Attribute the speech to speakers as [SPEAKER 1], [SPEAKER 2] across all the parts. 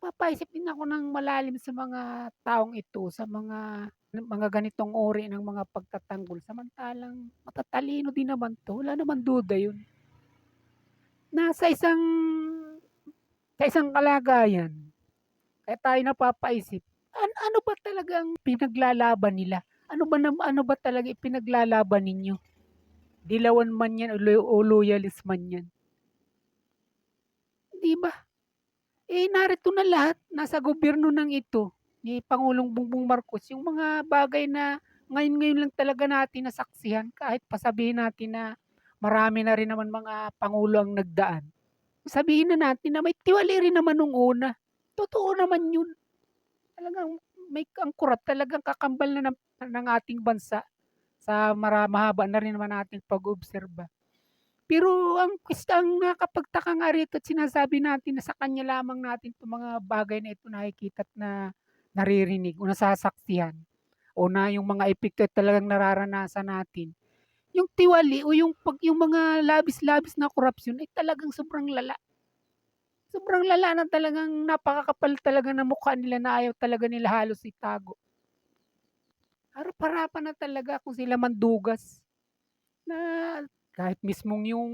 [SPEAKER 1] Napapaisip din ako ng malalim sa mga taong ito, sa mga mga ganitong uri ng mga pagtatanggol samantalang matatalino din naman 'to, wala namang duda 'yun. Nasa isang sa isang kalagayan, kaya tayo napapaisip, an ano ba talagang pinaglalaban nila? Ano ba nam ano ba talaga ipinaglalaban ninyo? Dilawan man 'yan o lo o loyalist man 'yan. 'Di ba? Eh, narito na lahat, nasa gobyerno ng ito, ni Pangulong Bongbong Marcos yung mga bagay na ngayon-ngayon lang talaga natin nasaksihan kahit pa sabihin natin na marami na rin naman mga pangulo ang nagdaan. Sabihin na natin na may tiwali rin naman nung una, totoo naman 'yun. Talagang may ang kurap talagang kakambal na ng ng ating bansa sa mara mahaba na rin naman nating pag-oobserba. Pero ang ang nakakapagtaka nga rito at sinasabi natin na sa kanya lamang natin 'tong mga bagay na ito nakikita at na naririnig o nasasaksihan o na yung mga epekto talagang nararanasan natin. Yung tiwali o yung pag yung mga labis-labis na korapsyon ay talagang sobrang lala. Sobrang lala na talagang napakakapal talaga ng mukha nila na ayaw talaga nila halos itago. Harap-harapan na talaga kung sila man dugas. Na kahit mismong yung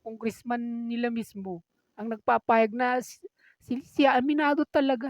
[SPEAKER 1] congressman nila mismo ang nagpapahayag na si si siya aminado talaga.